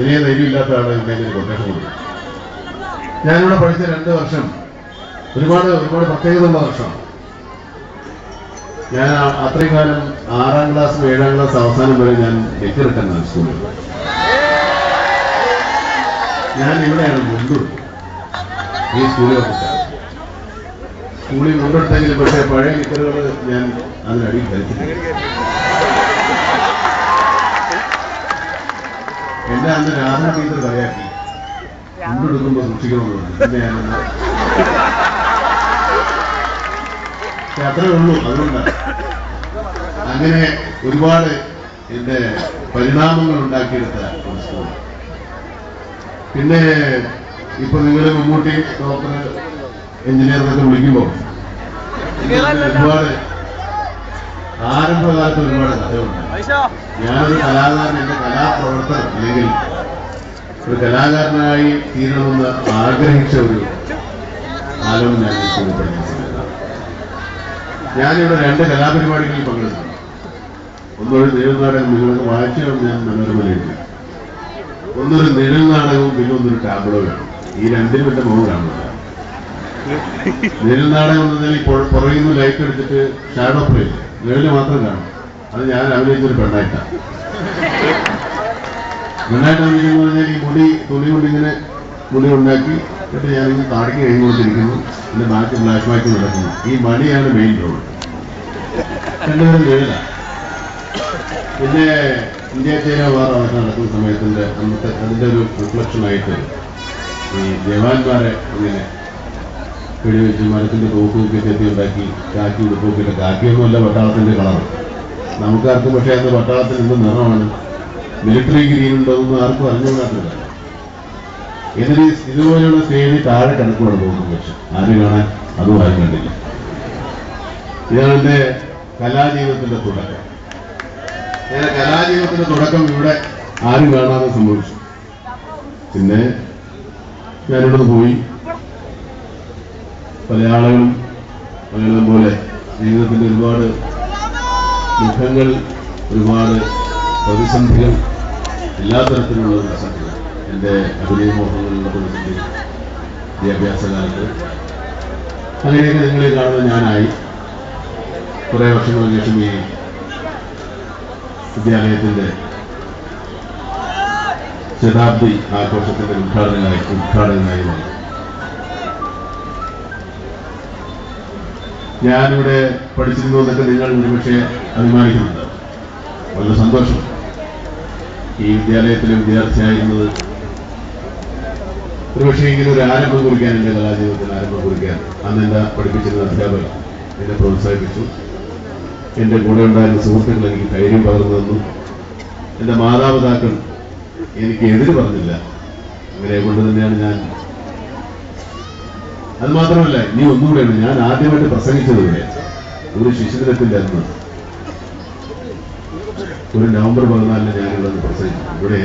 അതിനെ ധൈര്യമില്ലാത്ത ആളെ എന്തെങ്കിലും കൊട്ടേഷൻ കൊടുക്കും ഞാനിവിടെ പഠിച്ച രണ്ട് വർഷം. ഒരുപാട് ഒരുപാട് പ്രത്യേകതയുള്ള വർഷമാണ് ഞാൻ ആ- അത്രയും കാലം ആറാം ക്ലാസ് ഏഴാം ക്ലാസ് അവസാനം വരെ ഞാൻ എക്കിറക്കന്നാണ് സ്കൂളിൽ. ഞാൻ ഇവിടെയാണ് മുണ്ടൂർ. ഈ വന്നിട്ടാണ് സ്കൂളിൽ മുണ്ടെടുത്തെങ്കിലും പക്ഷേ പഴയ നിക്കറുകൾ ഞാൻ അതിനടിയിൽ ധരിച്ചിട്ടില്ല എന്നെ അന്ന് രാധാ ടീച്ചർ കളിയാക്കി സൂക്ഷിക്കണമെന്ന് പറഞ്ഞു. പിന്നെ ഞാനന്ന് അത്രേ ഉള്ളൂ അതുകൊണ്ടാണ് അങ്ങനെ ഒരുപാട് എന്റെ പരിണാമങ്ങൾ ഉണ്ടാക്കിയെടുത്ത ഒരു സ്കൂൾ പിന്നെ ഇപ്പൊ നിങ്ങൾ മമ്മൂട്ടി ഡോക്ടർ എഞ്ചിനീയർ എന്നൊക്കെ വിളിക്കുമ്പോൾ ഒരുപാട് ആരംഭകാലത്ത് ഒരുപാട് കഥകളുണ്ട്. ഞാനൊരു കലാകാരൻ എന്റെ കലാപ്രവർത്തകൻ അല്ലെങ്കിൽ ഒരു കലാകാരനായി തീരണമെന്ന് ആഗ്രഹിച്ച ഒരു കാലം ഞാൻ സ്കൂളിൽ ഞാനിവിടെ രണ്ട് കലാപരിപാടികളിൽ പങ്കെടുത്തു. ഒന്നൊരു ദൈവനാടകം നിങ്ങൾക്ക് വായിച്ചു ഞാൻ മനോരമയിലെഴുതി ഒന്നൊരു നിഴൽ നാടകവും പിന്നെ ഒന്നൊരു ടാബ്ലോയാണ് ഈ രണ്ടിനും എന്റെ മുഖം കാണുന്നത്. നിഴൽ നാടകം എന്ന് പറഞ്ഞാൽ ഈ പുറ- പുറകിൽ നിന്ന് ലൈറ്റ് എടുത്തിട്ട് ഷാഡോ പ്ലേ നിഴൽ മാത്രം കാണും. അത് ഞാൻ അഭിനയിച്ചൊരു പെണ്ണായിട്ടാണ് പെണ്ണായിട്ട് അഭിനയിക്കുന്ന പറഞ്ഞാൽ ഈ മുടി തുണി കൊണ്ടിങ്ങനെ മുടി ഉണ്ടാക്കി എന്നിട്ട് ഞാനിങ്ങനെ താടിക്ക് കഴിഞ്ഞുകൊണ്ടിരിക്കുന്നു പിന്നെ ബാക്കി ബ്ലാക്ക് ബാക്കി നടക്കുന്നു ഈ മണിയാണ് മെയിൻ റോൾ രണ്ടുപേരും നിഴലാണ് പിന്നെ ഇന്ത്യ ചൈന വാർ അവിടെ നടക്കുന്ന സമയത്തിന്റെ അന്നത്തെ അതിന്റെ ഒരു റിഫ്ലക്ഷൻ ആയിട്ട് ഈ ജവാന്മാരെ ഇങ്ങനെ വെടിവെച്ച് മരത്തിന്റെ തോക്ക് ചെത്തി ഉണ്ടാക്കി കാക്കി ഉടുപ്പൊക്കെ കാക്കിയൊന്നുമല്ല പട്ടാളത്തിന്റെ കളർ നമുക്കാർക്കും പക്ഷേ അന്ന് പട്ടാളത്തിൽ എന്ത് നിറമാണ്. മിലിറ്ററി ഗ്രീൻ ഉണ്ടോന്നും ആർക്കും അറിഞ്ഞുകൂടാത്തില്ല ഇതിന് ഇതുപോലെയുള്ള സ്റ്റേജ് താഴെ കിടക്കുവാണ് തോന്നുന്നു പക്ഷെ. ആരും കാണാൻ അതും ആരും കണ്ടില്ല. ഇതാണ് എന്റെ കലാജീവിതത്തിന്റെ തുടക്കം. എന്റെ കലാജീവിതത്തിന്റെ തുടക്കം ഇവിടെ ആരും കാണാതെ സംഭവിച്ചു. പിന്നെ ഞാനിവിടെ പോയി. പല ആളുകളും പറയുന്നത് പോലെ ജീവിതത്തിന്റെ ഒരുപാട് മുഖങ്ങൾ ഒരുപാട് പ്രതിസന്ധികൾ എല്ലാ തരത്തിലുള്ള പ്രതിസന്ധികൾ. എന്റെ അഭിനയ മോഹങ്ങളുള്ള പ്രതിസന്ധി വിദ്യാഭ്യാസ കാലത്ത് അങ്ങനെയൊക്കെ നിങ്ങളെ കാണുന്ന ഞാനായി. കുറേ വർഷങ്ങൾക്ക് ശേഷം ഈ വിദ്യാലയത്തിന്റെ ശതാബ്ദി ആഘോഷത്തിന്റെ ഉദ്ഘാടനമായി ഉദ്ഘാടകനായി വന്നു. ഞാനിവിടെ പഠിച്ചിരുന്നു എന്നൊക്കെ നിങ്ങൾ ഒരുപക്ഷെ അഭിമാനിക്കുന്നുണ്ട്. വളരെ സന്തോഷം. ഈ വിദ്യാലയത്തിലെ വിദ്യാർത്ഥിയായിരുന്നത് ഒരുപക്ഷെ ഇങ്ങനെ ഒരു ആരംഭം കുറിക്കാൻ എന്റെ കലാജീവിതത്തിൽ ആരംഭം കുറിക്കാൻ അന്ന് എന്നെ പഠിപ്പിച്ചിരുന്ന അധ്യാപകർ എന്നെ പ്രോത്സാഹിപ്പിച്ചു. എന്റെ കൂടെ ഉണ്ടായിരുന്ന സുഹൃത്തുക്കൾ എനിക്ക് ധൈര്യം പകർന്നു തന്നു. എന്റെ മാതാപിതാക്കൾ എനിക്ക് എതിര് പറഞ്ഞില്ല. അങ്ങനെ കൊണ്ട് തന്നെയാണ് ഞാൻ അത് മാത്രമല്ല ഇനി ഒന്നുകൂടെയാണ് ഞാൻ ആദ്യമായിട്ട് പ്രസംഗിച്ചത് ഇവിടെ ഒരു ശിശുദിനത്തിന്റെ അന്ന് ഒരു നവംബർ പതിനാലിന് ഞാൻ ഇവിടെ പ്രസംഗിച്ചു. ഇവിടെ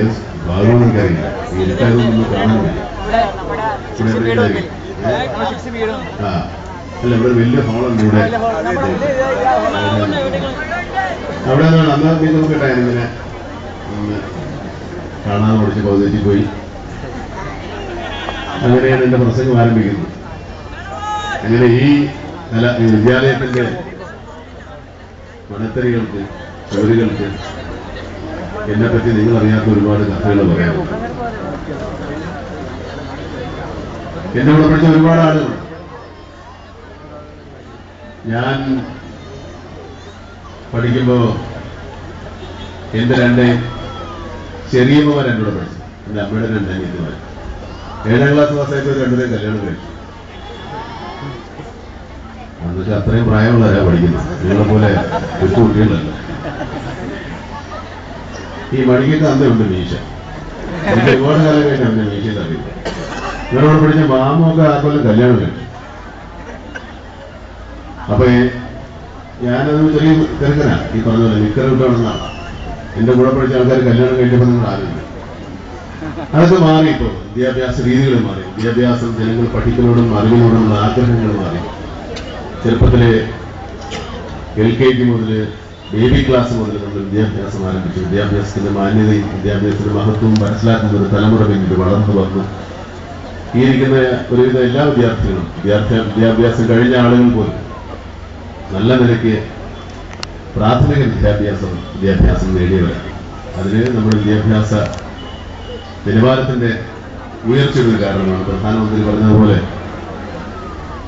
ഈ ഇരുട്ടായതൊന്നും കാണുന്നില്ല? ആ. അല്ല ഇവിടെ വലിയ ഹോളുണ്ട് ഇവിടെ. അവിടെ നിന്നാണ്. അന്ന് നീ നമുക്ക് ഇങ്ങനെ കാണാതെ പഠിച്ച് പോയി. അങ്ങനെയാണ് എന്റെ പ്രസംഗം ആരംഭിക്കുന്നത്. അങ്ങനെ ഈ കല വിദ്യാലയത്തിന്റെ മണത്തരികൾക്ക് ചുവരുകൾക്ക് എന്നെ പറ്റി നിങ്ങൾ അറിയാത്ത ഒരുപാട് കഥകൾ പറയാം എന്നെ പഠിച്ച ഒരുപാട് ആളുകൾ. ഞാൻ പഠിക്കുമ്പോ എന്റെ രണ്ട് ചെറിയമ്മമാർ എന്നോട് പഠിച്ചു. എന്റെ അമ്മയുടെ രണ്ട് ഏഴാം ക്ലാസ് പാസ്സായപ്പോൾ രണ്ടുപേരും കല്യാണം കഴിച്ചു. എന്നുവെച്ചാൽ അത്രയും പ്രായമുള്ളവരാ പഠിക്കുന്നത്. നിങ്ങളെ പോലെ കൊച്ചു കുട്ടികളല്ല ഈ മണിക്കൊക്കെ അന്തമുണ്ട് മീശ. എനിക്ക് ഒരുപാട് കാലം അന്ന് മീശയിൽ അറിയില്ല. ഇവരോട് പഠിച്ച മാമൊക്കെ ആ കൊല്ലം കല്യാണം കഴിഞ്ഞു അപ്പൊ ഞാനത് ചെറിയ തിരക്കനാ. ഈ പറഞ്ഞ പോലെ നിക്കർ കിട്ടണമെന്നാണ് എന്റെ കൂടെ പഠിച്ച ആൾക്കാർ കല്യാണം കഴിഞ്ഞപ്പോ നിങ്ങൾ ആരുമില്ല. അതൊക്കെ മാറി വിദ്യാഭ്യാസ രീതികൾ മാറി. വിദ്യാഭ്യാസം ജനങ്ങൾ പഠിക്കുന്നതോടും അറിവിനോടുമുള്ള ആഗ്രഹങ്ങൾ മാറി. ചെറുപ്പത്തിലെ എൽ കെ ജി മുതൽ ബേബി ക്ലാസ് മുതൽ നമ്മൾ വിദ്യാഭ്യാസം ആരംഭിച്ചു. വിദ്യാഭ്യാസത്തിന്റെ മാന്യതയും വിദ്യാഭ്യാസത്തിന്റെ മഹത്വവും മനസ്സിലാക്കുന്ന ഒരു തലമുറ പിന്നീട് വളർന്നു വന്നു. ഈ ഇരിക്കുന്ന ഒരുവിധ എല്ലാ വിദ്യാർത്ഥികളും വിദ്യാർത്ഥി വിദ്യാഭ്യാസം കഴിഞ്ഞ ആളുകൾ പോലും നല്ല നിലയ്ക്ക് പ്രാഥമിക വിദ്യാഭ്യാസം വിദ്യാഭ്യാസം നേടിയവരാണ്. അതിന് നമ്മുടെ വിദ്യാഭ്യാസ നിലവാരത്തിന്റെ ഉയർച്ചയുടെ കാരണമാണ്. പ്രധാനമന്ത്രി പറഞ്ഞതുപോലെ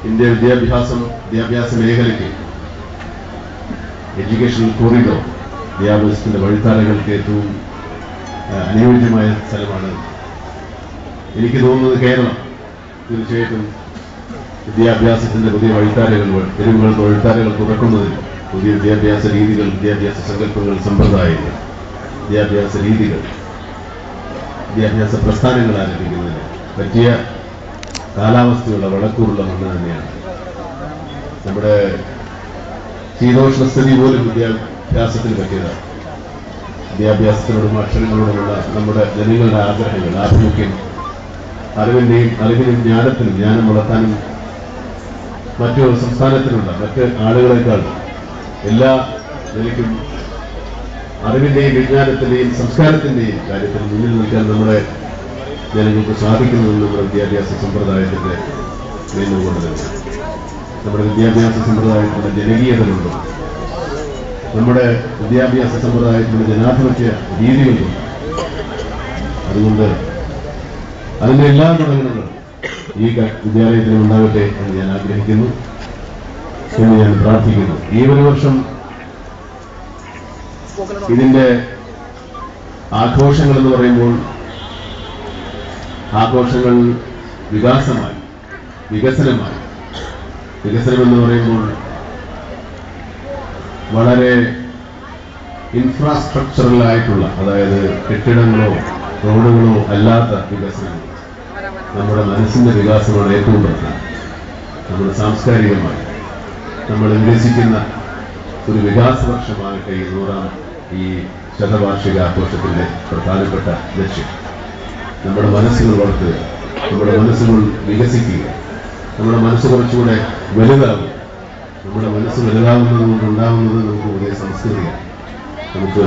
ഇന്ത്യ വിദ്യാഭ്യാസം വിദ്യാഭ്യാസ മേഖലയ്ക്ക് എഡ്യൂക്കേഷണൽ കോറിഡോർ വിദ്യാഭ്യാസത്തിന്റെ വഴിത്താരകൾക്ക് ഏറ്റവും അനുയോജ്യമായ സ്ഥലമാണ്. എനിക്ക് തോന്നുന്നത് കേരളം തീർച്ചയായിട്ടും വിദ്യാഭ്യാസത്തിന്റെ പുതിയ വഴിത്താരകൾ തെരുവുകൾ വഴിത്താരകൾ തുറക്കുന്നതിൽ പുതിയ വിദ്യാഭ്യാസ രീതികൾ വിദ്യാഭ്യാസ സങ്കല്പങ്ങൾ സമ്പ്രദായങ്ങൾ വിദ്യാഭ്യാസ രീതികൾ വിദ്യാഭ്യാസ പ്രസ്ഥാനങ്ങൾ ആരംഭിക്കുന്നതിന് പറ്റിയ കാലാവസ്ഥയുള്ള വളക്കൂറുള്ള മണ്ണ് തന്നെയാണ്. നമ്മുടെ ശീതോഷ്ണസ്ഥിതി പോലും വിദ്യാഭ്യാസത്തിന് പറ്റിയതാണ് വിദ്യാഭ്യാസത്തിനോടും അക്ഷരങ്ങളോടുമുള്ള നമ്മുടെ ജനങ്ങളുടെ ആഗ്രഹങ്ങൾ ആഭിമുഖ്യം അറിവിന്റെയും അറിവിനും ജ്ഞാനത്തിനും ജ്ഞാനം വളർത്താനും മറ്റു സംസ്ഥാനത്തിനുള്ള മറ്റ് ആളുകളെക്കാൾ എല്ലാ നിലയ്ക്കും അറിവിന്റെയും വിജ്ഞാനത്തിന്റെയും സംസ്കാരത്തിന്റെയും കാര്യത്തിൽ മുന്നിൽ നിൽക്കാൻ നമ്മുടെ ജനങ്ങൾക്ക് സാധിക്കുന്നതെന്ന് നമ്മുടെ വിദ്യാഭ്യാസ സമ്പ്രദായത്തിന്റെ നിയമം കൊണ്ട് തന്നെ. നമ്മുടെ വിദ്യാഭ്യാസ സമ്പ്രദായത്തിന്റെ ജനകീയതകളുണ്ട്. നമ്മുടെ വിദ്യാഭ്യാസ സമ്പ്രദായത്തിന്റെ ജനാധിപത്യ രീതികളുണ്ട്. അതുകൊണ്ട് അതിന്റെ എല്ലാ ഘടകങ്ങളും ഈ വിദ്യാലയത്തിൽ ഉണ്ടാകട്ടെ എന്ന് ഞാൻ ആഗ്രഹിക്കുന്നു. എന്ന് ഞാൻ പ്രാർത്ഥിക്കുന്നു. ഈ ഒരു വർഷം ഇതിന്റെ ആഘോഷങ്ങൾ എന്ന് പറയുമ്പോൾ ആഘോഷങ്ങൾ വികാസമായി വികസനമായി. വികസനം എന്ന് പറയുമ്പോൾ വളരെ ഇൻഫ്രാസ്ട്രക്ചറലായിട്ടുള്ള അതായത് കെട്ടിടങ്ങളോ റോഡുകളോ അല്ലാത്ത വികസനങ്ങൾ നമ്മുടെ മനസ്സിന്റെ വികാസമാണ് ഏറ്റവും പ്രധാനം. നമ്മുടെ സാംസ്കാരികമായി നമ്മൾ വികസിക്കുന്ന ഒരു വികാസ വർഷമാകട്ടെ ഈ നൂറാം ഈ ശതവാർഷിക ആഘോഷത്തിന്റെ പ്രധാനപ്പെട്ട ലക്ഷ്യം. നമ്മുടെ മനസ്സുകൾ വളർത്തുക നമ്മുടെ മനസ്സുകൾ വികസിക്കുക നമ്മുടെ മനസ്സ് കുറച്ചുകൂടെ വലുതാകും നമ്മുടെ മനസ്സ് വലുതാകുന്നത് കൊണ്ടുണ്ടാകുന്നത് നമുക്ക് പുതിയ സംസ്കൃതിയാണ്. നമുക്ക്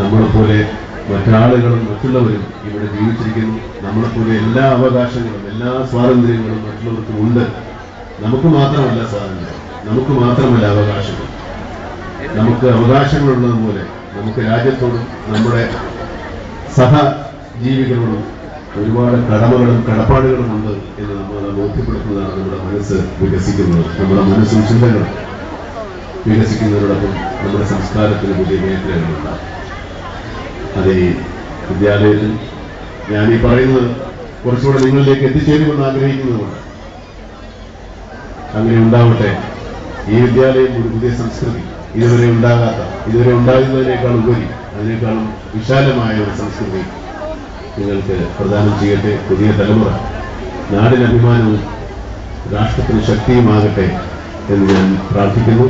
നമ്മളെപ്പോലെ മറ്റാളുകളും മറ്റുള്ളവരും ഇവിടെ ജീവിച്ചിരിക്കുന്നു. നമ്മളെപ്പോലെ എല്ലാ അവകാശങ്ങളും എല്ലാ സ്വാതന്ത്ര്യങ്ങളും മറ്റുള്ളവർക്കും ഉണ്ട്. നമുക്ക് മാത്രമല്ല സ്വാതന്ത്ര്യം നമുക്ക് മാത്രമല്ല അവകാശങ്ങൾ. നമുക്ക് അവകാശങ്ങളുള്ളതുപോലെ നമുക്ക് രാജ്യത്തോടും നമ്മുടെ സഹജീവികളോടും ഒരുപാട് കടമകളും കടപ്പാടുകളും ഉണ്ട് എന്ന് നമ്മളെ ബോധ്യപ്പെടുത്തുന്നതാണ് നമ്മുടെ മനസ്സ് വികസിക്കുന്നത് നമ്മുടെ മനസ്സും ചിന്തകളും വികസിക്കുന്നതിനോടൊപ്പം നമ്മുടെ സംസ്കാരത്തിന് പുതിയ മേഖലകളുണ്ടാകും. അത് ഈ വിദ്യാലയത്തിൽ ഞാൻ ഈ പറയുന്നത് കുറച്ചുകൂടെ നിങ്ങളിലേക്ക് എത്തിച്ചേരുമെന്ന് ആഗ്രഹിക്കുന്നതുകൊണ്ട്. അങ്ങനെ ഉണ്ടാവട്ടെ. ഈ വിദ്യാലയം ഒരു പുതിയ സംസ്കൃതി. ഇതുവരെ ഉണ്ടാകാത്ത ഇതുവരെ ഉണ്ടാകുന്നതിനേക്കാൾ ഉപരി അതിനേക്കാളും വിശാലമായ ഒരു സംസ്കൃതി നിങ്ങൾക്ക് പ്രദാനം ചെയ്യട്ടെ പുതിയ തലമുറ നാടിന് അഭിമാനവും രാഷ്ട്രത്തിന് ശക്തിയുമാകട്ടെ എന്ന് ഞാൻ പ്രാർത്ഥിക്കുന്നു.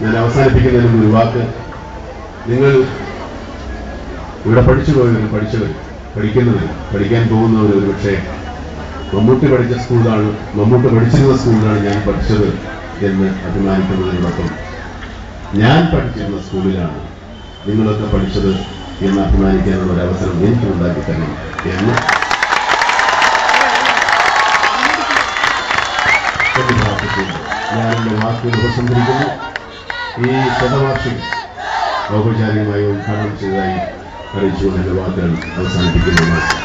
ഞാൻ അവസാനിപ്പിക്കുന്നതിന് ഒരു വാക്ക്. നിങ്ങൾ ഇവിടെ പഠിച്ചു പോയവർ പഠിച്ചവർ പഠിക്കുന്നവർ പഠിക്കാൻ പോകുന്നവർ ഒരു പക്ഷേ മമ്മൂട്ടി പഠിച്ച സ്കൂളിലാണ് മമ്മൂട്ടി പഠിച്ചിരുന്ന സ്കൂളിലാണ് ഞാൻ പഠിച്ചത് എന്ന് അഭിമാനിക്കുന്നതിനോടൊപ്പം ഞാൻ പഠിച്ചിരുന്ന സ്കൂളിലാണ് നിങ്ങളൊക്കെ പഠിച്ചത് എന്ന് അഭിമാനിക്കാനുള്ള ഒരു അവസരം എനിക്ക് ഉണ്ടാക്കി തരണം എന്ന് ഞാൻ എന്റെ വാക്കുകൾ ഉപസംഹരിക്കുന്നു. ഈ ശതവാർഷികം ഔപചാരികമായി ഉദ്ഘാടനം ചെയ്തതായി അറിയിച്ചുകൊണ്ട് എന്റെ വാക്കുകൾ അവസാനിപ്പിക്കുന്നു.